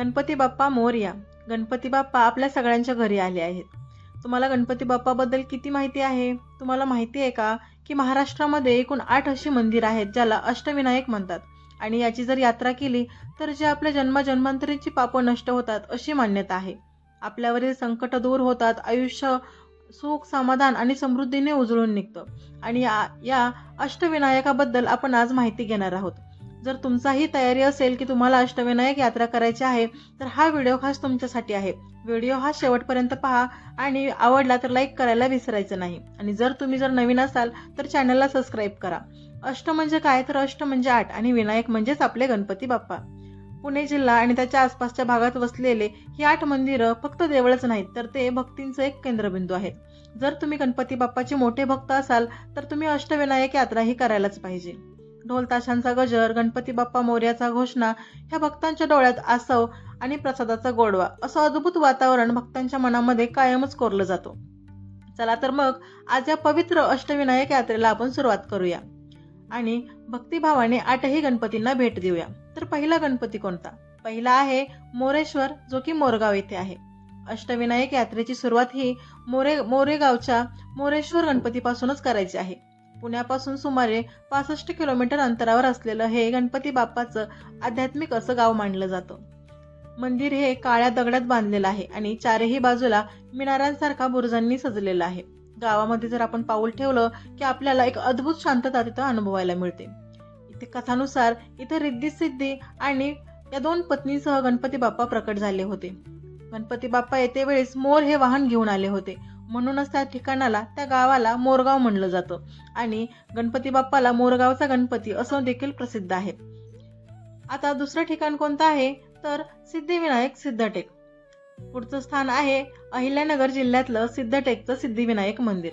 गणपती बाप्पा मोरया. गणपती बाप्पा आपल्या सगळ्यांच्या घरी आले आहेत. तुम्हाला गणपती बाप्पाबद्दल किती माहिती आहे? तुम्हाला माहिती आहे का की महाराष्ट्रामध्ये एकूण आठ अशी मंदिर आहेत ज्याला अष्टविनायक म्हणतात. आणि याची जर यात्रा केली तर जे आपल्या जन्मजन्मांतरीची पापं नष्ट होतात अशी मान्यता आहे. आपल्यावरील संकट दूर होतात आयुष्य सुख समाधान आणि समृद्धीने उजळून निघतं. आणि या अष्टविनायकाबद्दल आपण आज माहिती घेणार आहोत. जर तुमचाही तयारी असेल की तुम्हाला अष्टविनायक यात्रा करायची आहे तर हा व्हिडिओ खास तुमच्यासाठी आहे. व्हिडिओ हा शेवटपर्यंत पहा आणि आवडला तर लाईक करायला विसरायचं नाही. आणि जर तुम्ही जर नवीन असाल तर चॅनलला सबस्क्राईब करा. अष्ट म्हणजे काय? तर अष्ट म्हणजे आठ आणि विनायक म्हणजेच आपले गणपती बाप्पा. पुणे जिल्हा आणि त्याच्या आसपासच्या भागात वसलेले ही आठ मंदिरं फक्त देवळच नाहीत तर ते भक्तींचं एक केंद्रबिंदू आहेत. जर तुम्ही गणपती बाप्पाचे मोठे भक्त असाल तर तुम्ही अष्टविनायक यात्राही करायलाच पाहिजे. ढोल ताशांचा गजर गणपती बाप्पा मोर्याचा घोषणा ह्या भक्तांच्या डोळ्यात आसव आणि प्रसादाचा गोडवा असं अद्भुत वातावरण भक्तांच्या मनामध्ये कायमच कोरलं जातो. चला तर मग आज या पवित्र अष्टविनायक यात्रेला आपण सुरुवात करूया. आणि भक्तिभावाने आठही गणपतींना भेट देऊया. तर पहिला गणपती कोणता? पहिला आहे मोरेश्वर जो की मोरगाव येथे आहे. अष्टविनायक यात्रेची सुरुवात ही मोरे मोरेगावच्या मोरेश्वर गणपतीपासूनच करायची आहे. पुण्यापासून सुमारे पासष्ट किलोमीटर अंतरावर असलेलं हे गणपती बाप्पाचं आध्यात्मिक असं गाव मानलं जातं. मंदिर हे काळ्या दगडात बांधलेलं आहे आणि चारही बाजूला मिनारांसारखा बुरुजांनी सजलेलं आहे. गावामध्ये जर आपण पाऊल ठेवलं की आपल्याला एक अद्भुत शांतता तिथं अनुभवायला मिळते. इथे कथानुसार इथं रिद्धी सिद्धी आणि या दोन पत्नीसह गणपती बाप्पा प्रकट झाले होते. गणपती बाप्पा येते वेळेस मोर हे वाहन घेऊन आले होते. म्हणूनच त्या ठिकाणाला त्या गावाला मोरगाव म्हणलं जातं. आणि गणपती बाप्पाला मोरगावचा गणपती असं देखील प्रसिद्ध आहे. आता दुसरं ठिकाण कोणतं आहे? तर सिद्धिविनायक सिद्धटेक. पुढचं स्थान आहे अहिल्यानगर जिल्ह्यातलं सिद्धटेकचं सिद्धिविनायक मंदिर.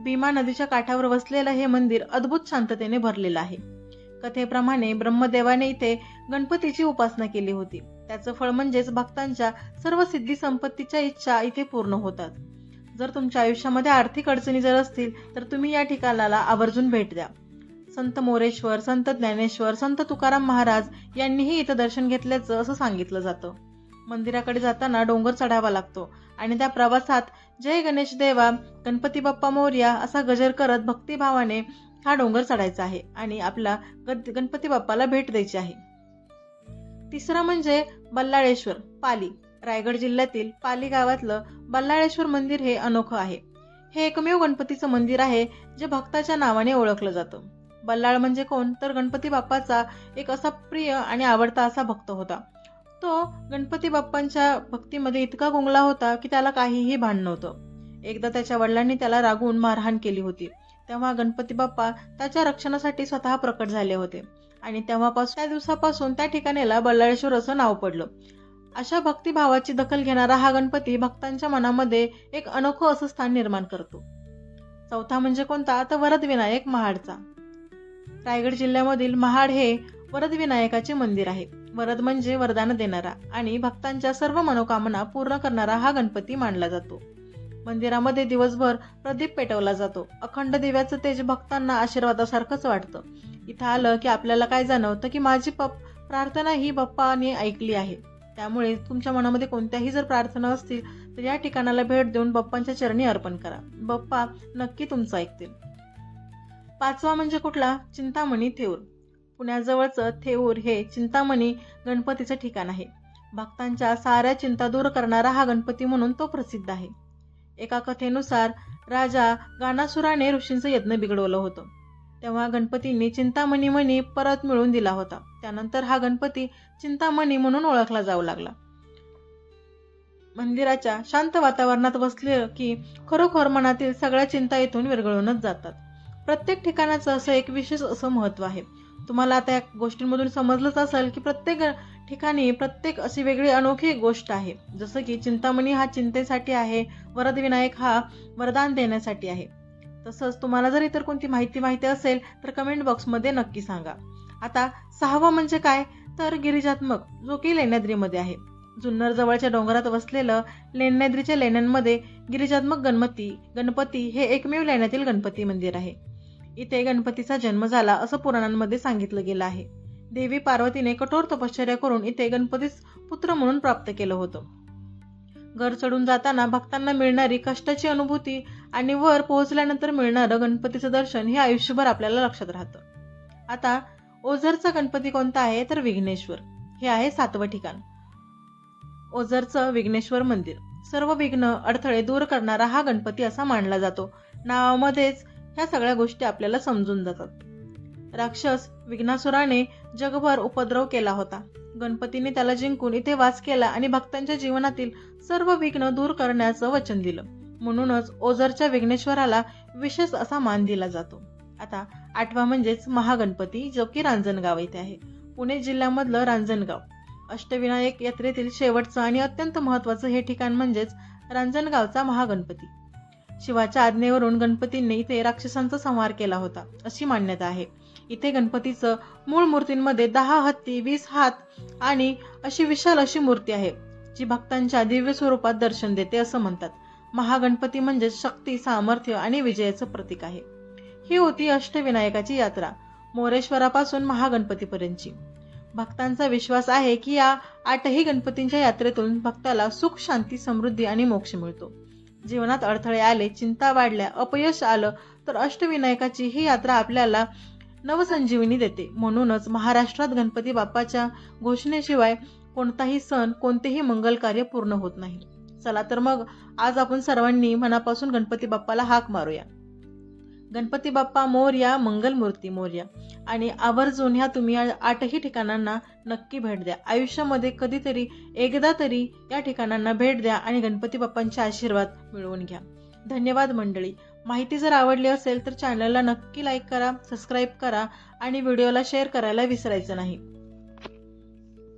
भीमा नदीच्या काठावर वसलेलं हे मंदिर अद्भुत शांततेने भरलेलं आहे. कथेप्रमाणे ब्रह्मदेवाने इथे गणपतीची उपासना केली होती. त्याचं फळ म्हणजेच भक्तांच्या सर्व सिद्धी संपत्तीच्या इच्छा इथे पूर्ण होतात. जर तुमच्या आयुष्यामध्ये आर्थिक अडचणी जर असतील तर तुम्ही या ठिकाणाला आवर्जून भेट द्या. संत मोरेश्वर संत ज्ञानेश्वर संत तुकाराम महाराज यांनीही इथं दर्शन घेतल्याचं असं सांगितलं जातं. मंदिराकडे जाताना डोंगर चढावा लागतो आणि त्या प्रवासात जय गणेश देवा गणपती बाप्पा मोर्या असा गजर करत भक्तिभावाने हा डोंगर चढायचा आहे आणि आपला गणपती बाप्पाला भेट द्यायची आहे. तिसरं म्हणजे बल्लाळेश्वर पाली. रायगड जिल्ह्यातील पाली गावातलं बल्लाळेश्वर मंदिर हे अनोखं आहे. हे एकमेव गणपतीचं मंदिर आहे जे भक्ताच्या नावाने ओळखलं जातं. बल्लाळ म्हणजे कोण? तर गणपती बाप्पाचा एक असा प्रिय आणि आवडता असा भक्त होता. तो गणपती बाप्पांच्या भक्तीमध्ये इतका गुंगला होता की त्याला काहीही भान नव्हतं. एकदा त्याच्या वडिलांनी त्याला रागवून मारहाण केली होती. तेव्हा गणपती बाप्पा त्याच्या रक्षणासाठी स्वतः प्रकट झाले होते. आणि तेव्हापासून त्या दिवसापासून त्या ठिकाणीला बल्लाळेश्वर असं नाव पडलं. अशा भक्तिभावाची दखल घेणारा हा गणपती भक्तांच्या मनामध्ये एक अनोखं असं स्थान निर्माण करतो. चौथा म्हणजे कोणता? तर वरदविनायक महाडचा. रायगड जिल्ह्यामधील महाड हे वरदविनायकाचे मंदिर आहे. वरद म्हणजे वरदान देणारा आणि भक्तांच्या सर्व मनोकामना पूर्ण करणारा हा गणपती मानला जातो. मंदिरामध्ये दिवसभर प्रदीप पेटवला जातो. अखंड दिव्याचं तेज भक्तांना आशीर्वादासारखंच वाटतं. इथं आलं की आपल्याला काय जाणवतं की माझी पप प्रार्थना ही बाप्पाने ऐकली आहे. त्यामुळे तुमच्या मनामध्ये कोणत्याही जर प्रार्थना असतील तर या ठिकाणाला भेट देऊन बाप्पांच्या चरणी अर्पण करा. बाप्पा नक्की तुमचं ऐकतील. पाचवा म्हणजे कुठला? चिंतामणी थेऊर. पुण्याजवळचं थेऊर हे चिंतामणी गणपतीचं ठिकाण आहे. भक्तांच्या साऱ्या चिंता दूर करणारा हा गणपती म्हणून तो प्रसिद्ध आहे. एका कथेनुसार राजा गानासुराने ऋषींचं यज्ञ बिघडवलं होतं. तेव्हा गणपतींनी चिंतामणी मणी परत मिळवून दिला होता. त्यानंतर हा गणपती चिंतामणी म्हणून ओळखला जाऊ लागला. मंदिराच्या शांत वातावरणात बसले की खरोखर मनातील सगळ्या चिंता इथून विरघळूनच जातात. प्रत्येक ठिकाणाचं असं एक विशेष असं महत्त्व आहे. तुम्हाला आता या गोष्टींमधून समजलंच असेल की प्रत्येक ठिकाणी प्रत्येक अशी वेगळी अनोखी गोष्ट आहे. जसं की चिंतामणी हा चिंतेसाठी आहे वरदविनायक हा वरदान देण्यासाठी आहे. तसंच तुम्हाला जर इतर कोणती माहिती माहिती असेल तर कमेंट बॉक्समध्ये नक्की सांगा. आता सहावं म्हणजे काय? तर गिरिजात्मक जो की लेण्याद्रीमध्ये आहे. जुन्नर जवळच्या डोंगरात वसलेलं लेण्याद्रीच्या लेण्यांमध्ये गिरिजात्मक गणपती गणपती हे एकमेव लेण्यातील गणपती मंदिर आहे. इथे गणपतीचा जन्म झाला असं पुराणांमध्ये सांगितलं गेलं आहे. देवी पार्वतीने कठोर तपश्चर्या करून इथे गणपतीस पुत्र म्हणून प्राप्त केलं होतं. घर चढून जाताना भक्तांना मिळणारी कष्टाची अनुभूती आणि वर पोहोचल्यानंतर मिळणारं गणपतीचं दर्शन हे आयुष्यभर आपल्याला लक्षात राहतं. आता ओझरचा गणपती कोणता आहे? तर विघ्नेश्वर. हे आहे सातवं ठिकाण. ओझरचं विघ्नेश्वर मंदिर. सर्व विघ्न अडथळे दूर करणारा हा गणपती असा मानला जातो. नावामध्येच ह्या सगळ्या गोष्टी आपल्याला समजून जातात. राक्षस विघ्नासुराने जगभर उपद्रव केला होता. गणपतीने त्याला जिंकून इथे वास केला आणि भक्तांच्या जीवनातील सर्व विघ्न दूर करण्याचं वचन दिलं. म्हणूनच ओझरच्या विघ्नेश्वराला विशेष असा मान दिला जातो. आता आठवा म्हणजेच महागणपती जो की रांजणगाव येथे आहे. पुणे जिल्ह्यामधलं रांजणगाव. अष्टविनायक यात्रेतील शेवटचं आणि अत्यंत महत्वाचं हे ठिकाण म्हणजेच रांजणगावचा महागणपती. शिवाच्या आज्ञेवरून गणपतींनी इथे राक्षसांचा संहार केला होता अशी मान्यता आहे. इथे गणपतीचं मूळ मूर्तींमध्ये दहा हत्ती वीस हात आणि अशी विशाल अशी मूर्ती आहे जी भक्तांच्या दिव्य स्वरूपात दर्शन देते असं म्हणतात. महागणपती म्हणजे शक्ती सामर्थ्य आणि विजयाचं प्रतीक आहे. ही होती अष्टविनायकाची यात्रा मोरेश्वरापासून महागणपतीपर्यंतची. भक्तांचा विश्वास आहे की या आठही गणपतींच्या यात्रेतून भक्ताला सुख शांती समृद्धी आणि मोक्ष मिळतो. जीवनात अडथळे आले चिंता वाढल्या अपयश आलं तर अष्टविनायकाची ही यात्रा आपल्याला नवसंजीवनी देते. म्हणूनच महाराष्ट्रात गणपती बाप्पाच्या घोषणेशिवाय कोणताही सण कोणतेही मंगल कार्य पूर्ण होत नाही. चला तर मग आज आपण सर्वांनी मनापासून गणपती बाप्पाला हाक मारूया. गणपती बाप्पा मोर्या मंगलमूर्ती मोर्या. आणि आवर्जून ह्या तुम्ही आठही ठिकाणांना नक्की भेट द्या. आयुष्यामध्ये कधीतरी एकदा तरी या ठिकाणांना भेट द्या आणि गणपती बाप्पांचे आशीर्वाद मिळवून घ्या. धन्यवाद मंडळी. माहिती जर आवडली असेल तर चॅनलला नक्की लाईक करा सबस्क्राईब करा आणि व्हिडिओला शेअर करायला विसरायचं नाही.